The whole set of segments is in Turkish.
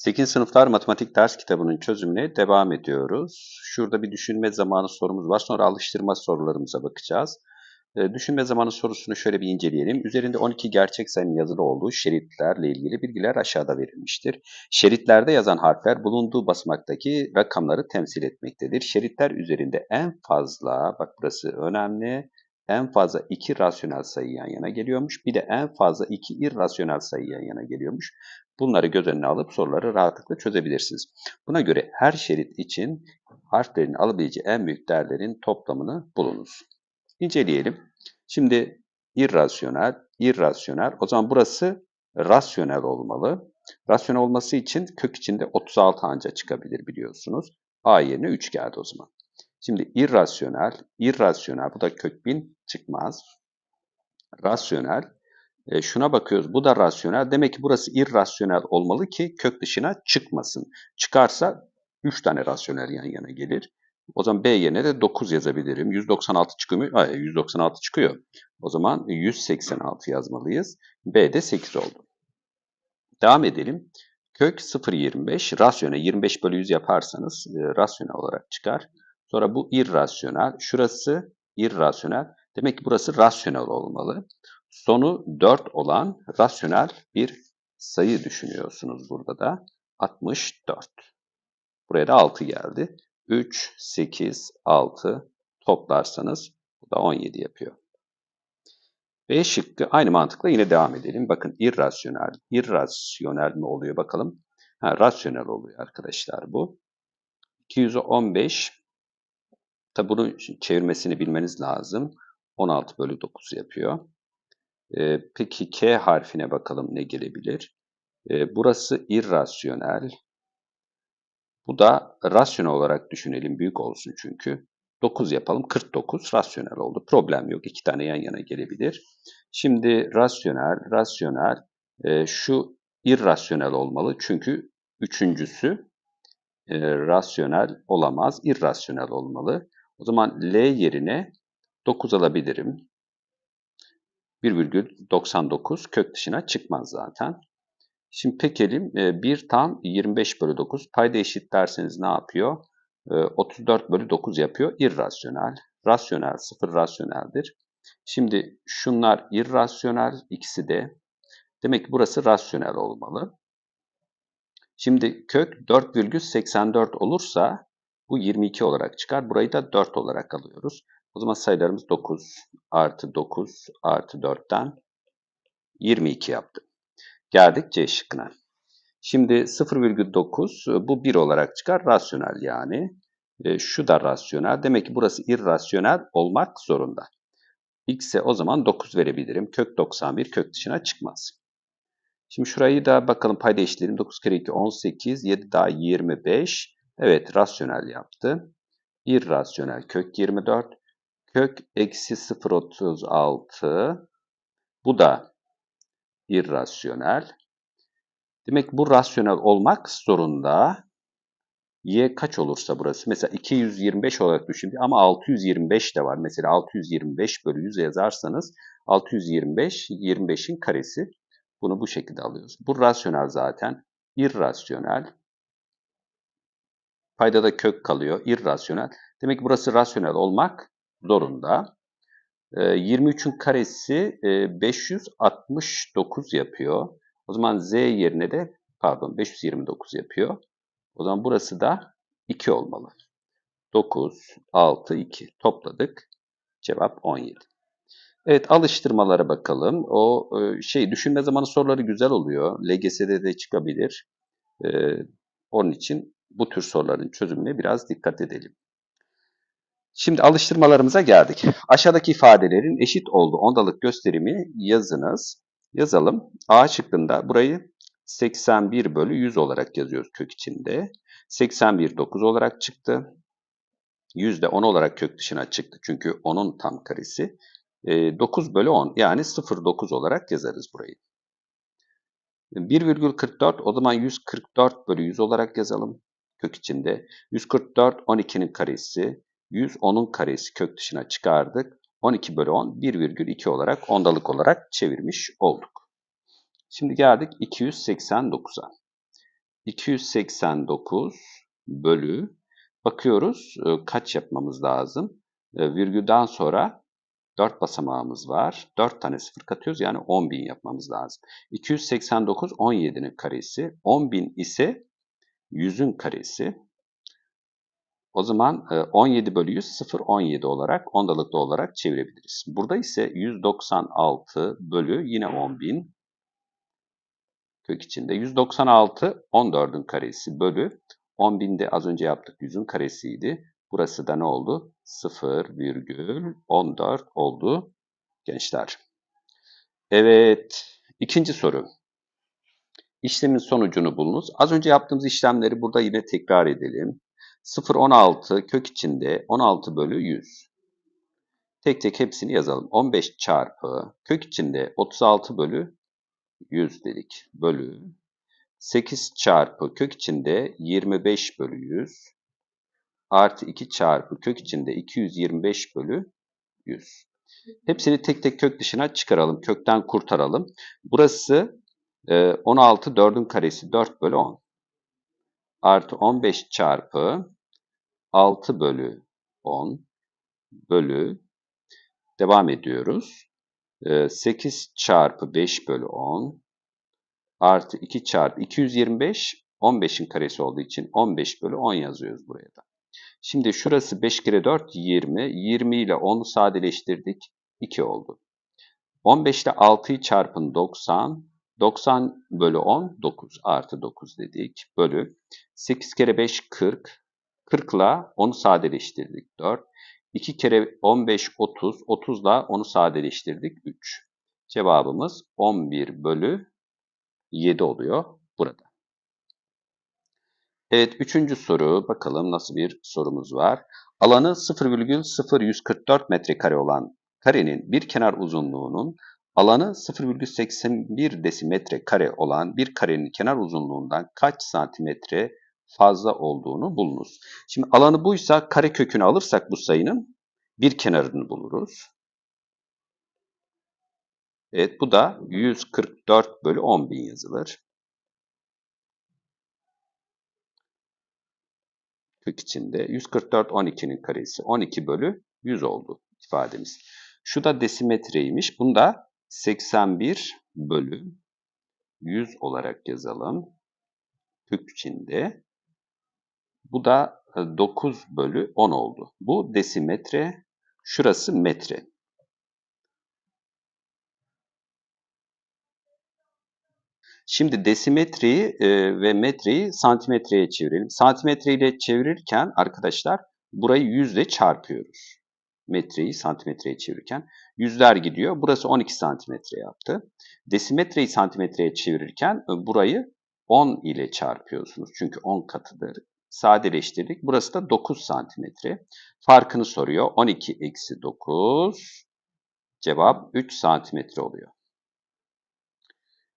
8. sınıflar matematik ders kitabının çözümüne devam ediyoruz. Şurada bir düşünme zamanı sorumuz var. Sonra alıştırma sorularımıza bakacağız. E, düşünme zamanı sorusunu şöyle bir inceleyelim. Üzerinde 12 gerçek sayının yazılı olduğu şeritlerle ilgili bilgiler aşağıda verilmiştir. Şeritlerde yazan harfler bulunduğu basamaktaki rakamları temsil etmektedir. Şeritler üzerinde en fazla, bak burası önemli, en fazla iki rasyonel sayı yan yana geliyormuş. Bir de en fazla iki irrasyonel sayı yan yana geliyormuş. Bunları göz önüne alıp soruları rahatlıkla çözebilirsiniz. Buna göre her şerit için harflerin alabileceği en büyük değerlerin toplamını bulunuz. İnceleyelim. Şimdi irrasyonel, irrasyonel. O zaman burası rasyonel olmalı. Rasyonel olması için kök içinde 36 anca çıkabilir biliyorsunuz. A yerine 3 geldi o zaman. Şimdi irrasyonel, irrasyonel bu da kök 1000 çıkmaz. Rasyonel, e, şuna bakıyoruz bu da rasyonel. Demek ki burası irrasyonel olmalı ki kök dışına çıkmasın. Çıkarsa 3 tane rasyonel yan yana gelir. O zaman B yerine de 9 yazabilirim. 196 çıkıyor mu? Hayır, 196 çıkıyor. O zaman 186 yazmalıyız. B de 8 oldu. Devam edelim. Kök 0,25. Rasyonel 25 bölü 100 yaparsanız e, rasyonel olarak çıkar. Sonra bu irrasyonel. Şurası irrasyonel. Demek ki burası rasyonel olmalı. Sonu 4 olan rasyonel bir sayı düşünüyorsunuz burada da. 64. Buraya da 6 geldi. 3, 8, 6 toplarsanız bu da 17 yapıyor. B şıkkı aynı mantıkla yine devam edelim. Bakın irrasyonel. İrrasyonel mi oluyor bakalım. Ha, rasyonel oluyor arkadaşlar bu. 215 Tabi bunu çevirmesini bilmeniz lazım. 16 bölü 9 yapıyor. Ee, peki K harfine bakalım ne gelebilir? Ee, burası irrasyonel. Bu da rasyonel olarak düşünelim. Büyük olsun çünkü. 9 yapalım. 49 rasyonel oldu. Problem yok. İki tane yan yana gelebilir. Şimdi rasyonel, rasyonel. E, şu irrasyonel olmalı. Çünkü üçüncüsü e, rasyonel olamaz. irrasyonel olmalı. O zaman L yerine 9 alabilirim. 1,99 kök dışına çıkmaz zaten. Şimdi pekelim 1 tam 25 bölü 9 payda eşit derseniz ne yapıyor? 34 e, bölü 9 yapıyor. İrrasyonel. Rasyonel sıfır rasyoneldir. Şimdi şunlar irrasyonel ikisi de. Demek ki burası rasyonel olmalı. Şimdi kök 4,84 olursa bu 22 olarak çıkar. Burayı da 4 olarak alıyoruz. O zaman sayılarımız 9 artı 9 artı 4'ten 22 yaptı. Geldik C şıkkına. Şimdi 0,9 bu 1 olarak çıkar. Rasyonel yani. E, şu da rasyonel. Demek ki burası irrasyonel olmak zorunda. X'e o zaman 9 verebilirim. Kök 91 kök dışına çıkmaz. Şimdi şurayı da bakalım payda eşitleyelim. 9 kere 2 18, 7 daha 25. Evet rasyonel yaptı. İrrasyonel kök 24. Kök eksi 0,36. Bu da irrasyonel. Demek bu rasyonel olmak zorunda. Y kaç olursa burası. Mesela 225 olarak düşünün ama 625 de var. Mesela 625 bölü 100 yazarsanız 625 25'in karesi. Bunu bu şekilde alıyoruz. Bu rasyonel zaten. İrrasyonel. Paydada kök kalıyor. İrrasyonel. Demek ki burası rasyonel olmak zorunda. 23'ün ee, karesi 569 e, yapıyor. O zaman z yerine de pardon 529 yapıyor. O zaman burası da 2 olmalı. 9, 6, 2 topladık. Cevap 17. Evet alıştırmalara bakalım. O e, şey düşünme zamanı soruları güzel oluyor. LGS'de de çıkabilir. Ee, onun için bu tür soruların çözümüne biraz dikkat edelim. Şimdi alıştırmalarımıza geldik. Aşağıdaki ifadelerin eşit olduğu ondalık gösterimi yazınız. Yazalım. A şıkkında burayı 81 bölü 100 olarak yazıyoruz kök içinde. 81 9 olarak çıktı. 100 de 10 olarak kök dışına çıktı. Çünkü 10'un tam karesi. 9 e, bölü 10 yani 0,9 olarak yazarız burayı. 1,44 o zaman 144 bölü 100 olarak yazalım kök içinde. 144 12'nin karesi. 100 10'un karesi kök dışına çıkardık. 12 bölü 10 1,2 olarak ondalık olarak çevirmiş olduk. Şimdi geldik 289'a. 289 bölü bakıyoruz e, kaç yapmamız lazım? E, virgülden sonra 4 basamağımız var. 4 tane sıfır katıyoruz yani 10.000 yapmamız lazım. 289 17'nin karesi. 10.000 ise 100'ün karesi. O zaman 17 bölü 100 0 17 olarak ondalıklı olarak çevirebiliriz. Burada ise 196 bölü yine 10.000 kök içinde. 196 14'ün karesi bölü 10.000'de az önce yaptık 100'ün karesiydi. Burası da ne oldu? 0,14 oldu gençler. Evet, ikinci soru. İşlemin sonucunu bulunuz. Az önce yaptığımız işlemleri burada yine tekrar edelim. 0,16 kök içinde 16 bölü 100. Tek tek hepsini yazalım. 15 çarpı kök içinde 36 bölü 100 dedik. Bölü 8 çarpı kök içinde 25 bölü 100 artı 2 çarpı kök içinde 225 bölü 100. Hepsini tek tek kök dışına çıkaralım. Kökten kurtaralım. Burası 16 4'ün karesi 4 bölü 10. Artı 15 çarpı 6 bölü 10 bölü devam ediyoruz. 8 çarpı 5 bölü 10 artı 2 çarpı 225 15'in karesi olduğu için 15 bölü 10 yazıyoruz buraya da. Şimdi şurası 5 kere 4 20. 20 ile 10'u sadeleştirdik. 2 oldu. 15 ile 6'yı çarpın 90. 90 bölü 10 9 artı 9 dedik. Bölü 8 kere 5 40. 40 ile 10'u sadeleştirdik 4. 2 kere 15 30. 30 ile 10'u sadeleştirdik 3. Cevabımız 11 bölü 7 oluyor burada. Evet, üçüncü soru. Bakalım nasıl bir sorumuz var. Alanı 0,0144 metrekare olan karenin bir kenar uzunluğunun alanı 0,81 desimetre kare olan bir karenin kenar uzunluğundan kaç santimetre fazla olduğunu bulunuz. Şimdi alanı buysa kare kökünü alırsak bu sayının bir kenarını buluruz. Evet bu da 144 bölü 10 bin yazılır. kök içinde 144 12'nin karesi 12 bölü 100 oldu ifademiz. Şu da desimetreymiş. Bunu da 81 bölü 100 olarak yazalım. Kök içinde. Bu da 9 e, bölü 10 oldu. Bu desimetre, şurası metre. Şimdi desimetreyi e, ve metreyi santimetreye çevirelim. Santimetre ile çevirirken arkadaşlar burayı yüzle çarpıyoruz. Metreyi santimetreye çevirirken yüzler gidiyor. Burası 12 santimetre yaptı. Desimetreyi santimetreye çevirirken e, burayı 10 ile çarpıyorsunuz. Çünkü 10 katıdır. Sadeleştirdik. Burası da 9 santimetre. Farkını soruyor. 12 eksi 9 cevap 3 santimetre oluyor.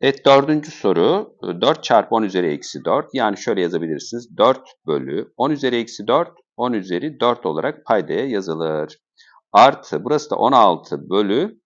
Evet dördüncü soru 4 çarpı 10 üzeri eksi 4 yani şöyle yazabilirsiniz 4 bölü 10 üzeri eksi 4 10 üzeri 4 olarak paydaya yazılır. Artı burası da 16 bölü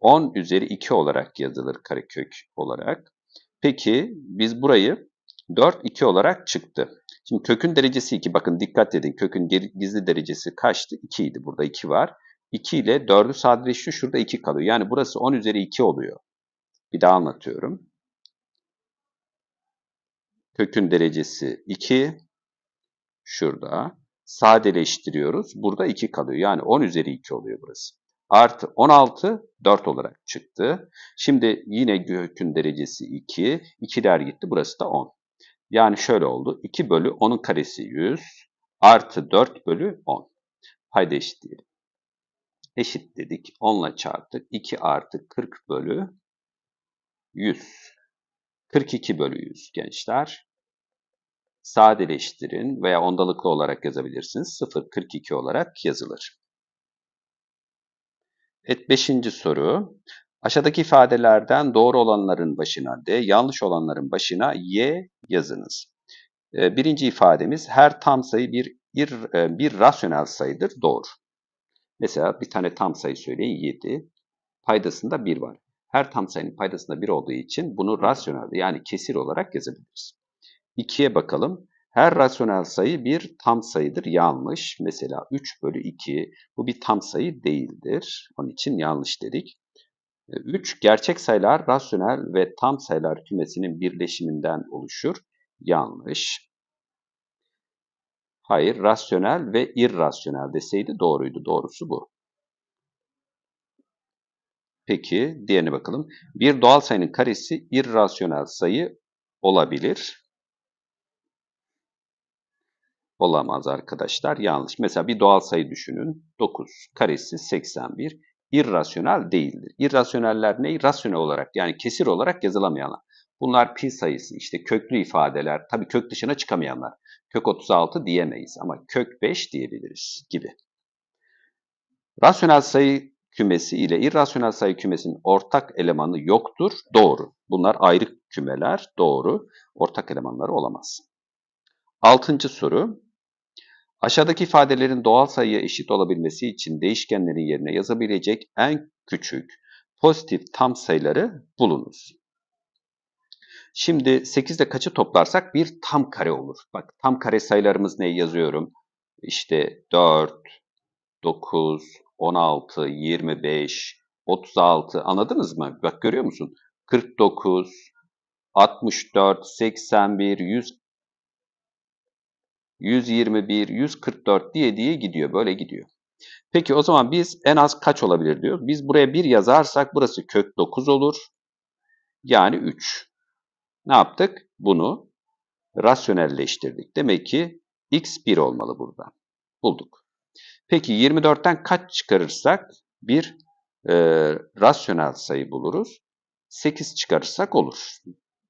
10 e, üzeri 2 olarak yazılır karekök olarak. Peki biz burayı 4 2 olarak çıktı. Şimdi kökün derecesi 2 bakın dikkat edin kökün gizli derecesi kaçtı? 2 idi burada 2 var. 2 ile 4'ü sadeleşiyor şurada 2 kalıyor. Yani burası 10 üzeri 2 oluyor. Bir daha anlatıyorum. Kökün derecesi 2. Şurada. Sadeleştiriyoruz. Burada 2 kalıyor. Yani 10 üzeri 2 oluyor burası. Artı 16 4 olarak çıktı. Şimdi yine kökün derecesi 2. 2'ler gitti. Burası da 10. Yani şöyle oldu. 2 bölü 10'un karesi 100. Artı 4 bölü 10. Payda eşitleyelim. Eşit dedik. 10 ile çarptık. 2 artı 40 bölü 100. 42 bölü 100 gençler. Sadeleştirin veya ondalıklı olarak yazabilirsiniz. 0, 42 olarak yazılır. Evet 5. soru. Aşağıdaki ifadelerden doğru olanların başına D, yanlış olanların başına Y yazınız. Ee, birinci ifademiz her tam sayı bir, bir, e, bir rasyonel sayıdır. Doğru. Mesela bir tane tam sayı söyleyin 7. Paydasında 1 var her tam sayının paydasında 1 olduğu için bunu rasyonel yani kesir olarak yazabiliriz. 2'ye bakalım. Her rasyonel sayı bir tam sayıdır. Yanlış. Mesela 3 bölü 2 bu bir tam sayı değildir. Onun için yanlış dedik. 3 gerçek sayılar rasyonel ve tam sayılar kümesinin birleşiminden oluşur. Yanlış. Hayır, rasyonel ve irrasyonel deseydi doğruydu. Doğrusu bu. Peki, diğerine bakalım. Bir doğal sayının karesi irrasyonel sayı olabilir. Olamaz arkadaşlar. Yanlış. Mesela bir doğal sayı düşünün. 9 karesi 81. İrrasyonel değildir. İrrasyoneller ne? Rasyonel olarak yani kesir olarak yazılamayanlar. Bunlar pi sayısı, işte köklü ifadeler, tabii kök dışına çıkamayanlar. Kök 36 diyemeyiz ama kök 5 diyebiliriz gibi. Rasyonel sayı kümesi ile irrasyonel sayı kümesinin ortak elemanı yoktur. Doğru. Bunlar ayrı kümeler. Doğru. Ortak elemanları olamaz. Altıncı soru. Aşağıdaki ifadelerin doğal sayıya eşit olabilmesi için değişkenlerin yerine yazabilecek en küçük pozitif tam sayıları bulunuz. Şimdi 8 ile kaçı toplarsak bir tam kare olur. Bak tam kare sayılarımız ne yazıyorum? İşte 4, 9, 16, 25, 36 anladınız mı? Bak görüyor musun? 49, 64, 81, 100, 121, 144 diye diye gidiyor. Böyle gidiyor. Peki o zaman biz en az kaç olabilir diyor. Biz buraya 1 yazarsak burası kök 9 olur. Yani 3. Ne yaptık? Bunu rasyonelleştirdik. Demek ki x 1 olmalı burada. Bulduk. Peki 24'ten kaç çıkarırsak bir e, rasyonel sayı buluruz. 8 çıkarırsak olur.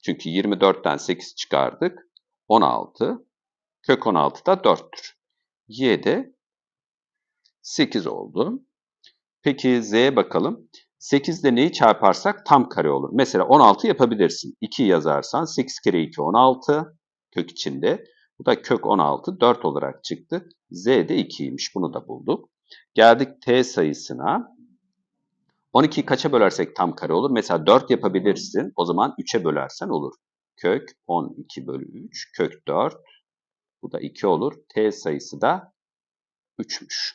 Çünkü 24'ten 8 çıkardık. 16. Kök 16 da 4'tür. Y de 8 oldu. Peki Z'ye bakalım. 8 ile neyi çarparsak tam kare olur. Mesela 16 yapabilirsin. 2 yazarsan 8 kere 2 16 kök içinde. Bu da kök 16 4 olarak çıktı. Z de 2'ymiş. Bunu da bulduk. Geldik T sayısına. 12'yi kaça bölersek tam kare olur? Mesela 4 yapabilirsin. O zaman 3'e bölersen olur. Kök 12 bölü 3 kök 4. Bu da 2 olur. T sayısı da 3'müş.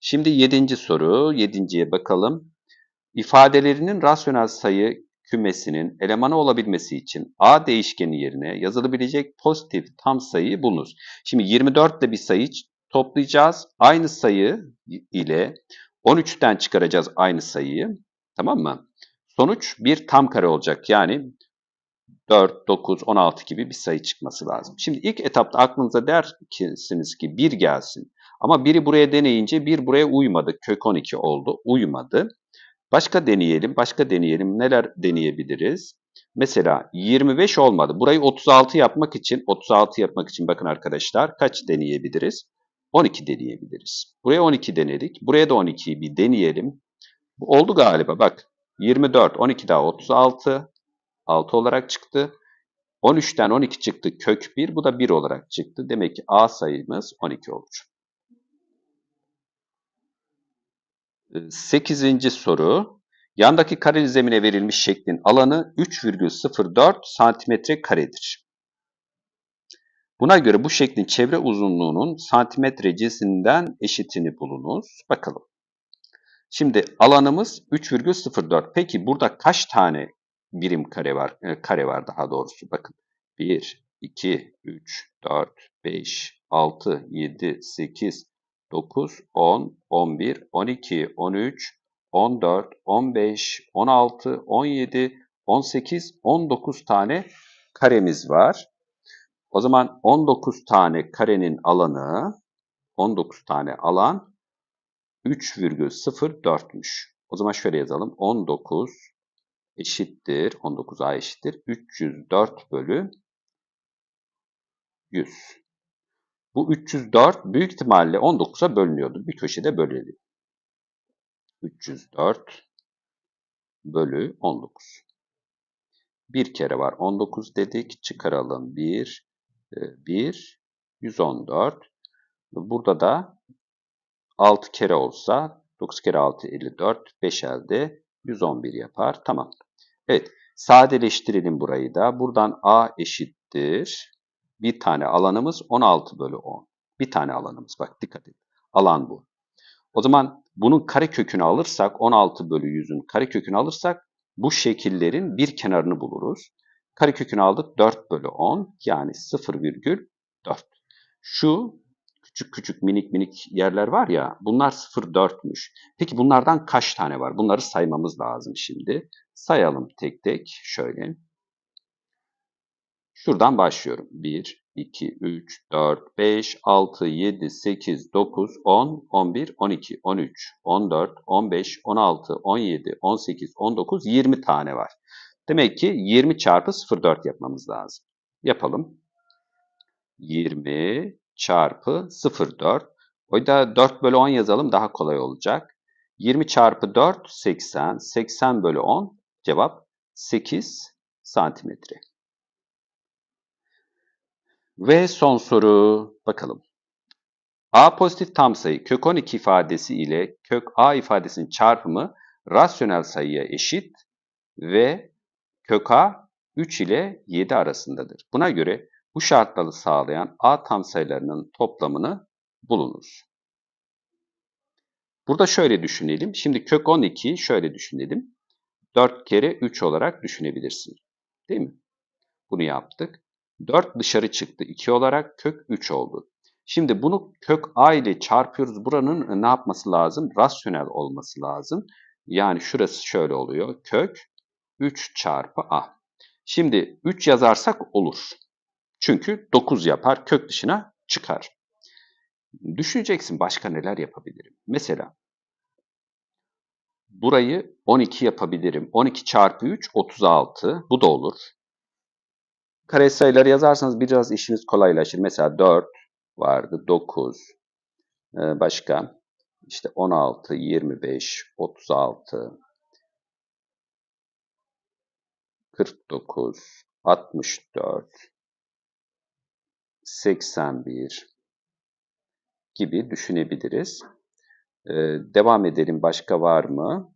Şimdi yedinci soru. Yedinciye bakalım. İfadelerinin rasyonel sayı kümesinin elemanı olabilmesi için A değişkeni yerine yazılabilecek pozitif tam sayıyı bulunuz. Şimdi 24 ile bir sayı toplayacağız. Aynı sayı ile 13'ten çıkaracağız aynı sayıyı. Tamam mı? Sonuç bir tam kare olacak. Yani 4, 9, 16 gibi bir sayı çıkması lazım. Şimdi ilk etapta aklınıza dersiniz ki 1 gelsin. Ama biri buraya deneyince bir buraya uymadı. Kök 12 oldu. Uymadı. Başka deneyelim. Başka deneyelim. Neler deneyebiliriz? Mesela 25 olmadı. Burayı 36 yapmak için 36 yapmak için bakın arkadaşlar kaç deneyebiliriz? 12 deneyebiliriz. Buraya 12 denedik. Buraya da 12'yi bir deneyelim. Bu oldu galiba. Bak 24, 12 daha 36. 6 olarak çıktı. 13'ten 12 çıktı kök 1. Bu da 1 olarak çıktı. Demek ki A sayımız 12 olur. 8. soru. Yandaki kareli zemine verilmiş şeklin alanı 3,04 santimetre karedir. Buna göre bu şeklin çevre uzunluğunun santimetre cinsinden eşitini bulunuz. Bakalım. Şimdi alanımız 3,04. Peki burada kaç tane birim kare var? E, kare var daha doğrusu. Bakın. 1, 2, 3, 4, 5, 6, 7, 8, 9, 10, 11, 12, 13, 14, 15, 16, 17, 18, 19 tane karemiz var. O zaman 19 tane karenin alanı 19 tane alan 3,04'müş. O zaman şöyle yazalım. 19 eşittir. 19A eşittir. 304 bölü 100. Bu 304 büyük ihtimalle 19'a bölünüyordu. Bir köşede bölelim. 304 bölü 19. Bir kere var 19 dedik. Çıkaralım 1, 1, 114. Burada da 6 kere olsa 9 kere 6 54, 5 elde 111 yapar. Tamam. Evet sadeleştirelim burayı da. Buradan A eşittir. Bir tane alanımız 16 bölü 10. Bir tane alanımız. Bak dikkat edin. Alan bu. O zaman bunun kare kökünü alırsak 16 bölü 100'ün kare kökünü alırsak bu şekillerin bir kenarını buluruz. Kare kökünü aldık 4 bölü 10 yani 0,4. Şu küçük küçük minik minik yerler var ya bunlar 0,4'müş. Peki bunlardan kaç tane var? Bunları saymamız lazım şimdi. Sayalım tek tek şöyle. Şuradan başlıyorum. 1, 2, 3, 4, 5, 6, 7, 8, 9, 10, 11, 12, 13, 14, 15, 16, 17, 18, 19, 20 tane var. Demek ki 20 çarpı 0,4 yapmamız lazım. Yapalım. 20 çarpı 0,4. O da 4 bölü 10 yazalım daha kolay olacak. 20 çarpı 4 80. 80 bölü 10 cevap 8 santimetre. Ve son soru bakalım. A pozitif tam sayı kök 12 ifadesi ile kök A ifadesinin çarpımı rasyonel sayıya eşit ve kök A 3 ile 7 arasındadır. Buna göre bu şartları sağlayan A tam sayılarının toplamını bulunuz. Burada şöyle düşünelim. Şimdi kök 12 şöyle düşünelim. 4 kere 3 olarak düşünebilirsin. Değil mi? Bunu yaptık. 4 dışarı çıktı. 2 olarak kök 3 oldu. Şimdi bunu kök a ile çarpıyoruz. Buranın ne yapması lazım? Rasyonel olması lazım. Yani şurası şöyle oluyor. Kök 3 çarpı a. Şimdi 3 yazarsak olur. Çünkü 9 yapar. Kök dışına çıkar. Düşüneceksin başka neler yapabilirim. Mesela burayı 12 yapabilirim. 12 çarpı 3 36. Bu da olur. Kare sayıları yazarsanız biraz işiniz kolaylaşır. Mesela 4 vardı, 9, ee, başka işte 16, 25, 36, 49, 64, 81 gibi düşünebiliriz. Ee, devam edelim. Başka var mı?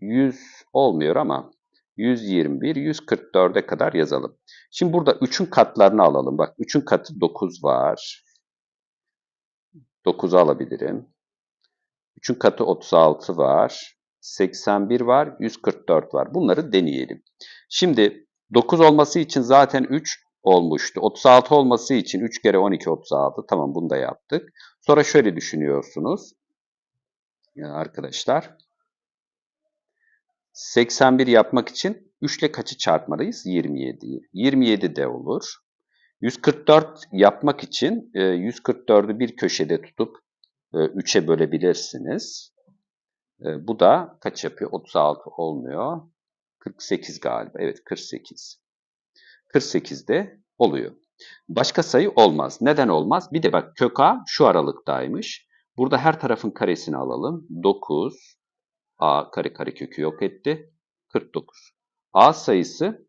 100 olmuyor ama 121, 144'e kadar yazalım. Şimdi burada 3'ün katlarını alalım. Bak 3'ün katı 9 var. 9'u alabilirim. 3'ün katı 36 var. 81 var, 144 var. Bunları deneyelim. Şimdi 9 olması için zaten 3 olmuştu. 36 olması için 3 kere 12 36. Tamam bunu da yaptık. Sonra şöyle düşünüyorsunuz. Yani arkadaşlar 81 yapmak için 3 ile kaçı çarpmalıyız? 27'yi. 27 de olur. 144 yapmak için 144'ü e, bir köşede tutup 3'e e, bölebilirsiniz. E, bu da kaç yapıyor? 36 olmuyor. 48 galiba. Evet 48. 48 de oluyor. Başka sayı olmaz. Neden olmaz? Bir de bak kök A şu aralıktaymış. Burada her tarafın karesini alalım. 9, A kare kare kökü yok etti. 49. A sayısı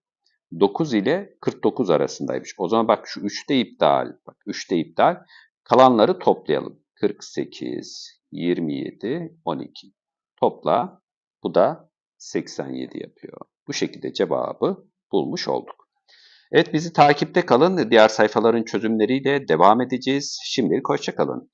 9 ile 49 arasındaymış. O zaman bak şu 3'te iptal. Bak 3'te iptal. Kalanları toplayalım. 48, 27, 12. Topla. Bu da 87 yapıyor. Bu şekilde cevabı bulmuş olduk. Evet bizi takipte kalın. Diğer sayfaların çözümleriyle devam edeceğiz. Şimdilik hoşçakalın.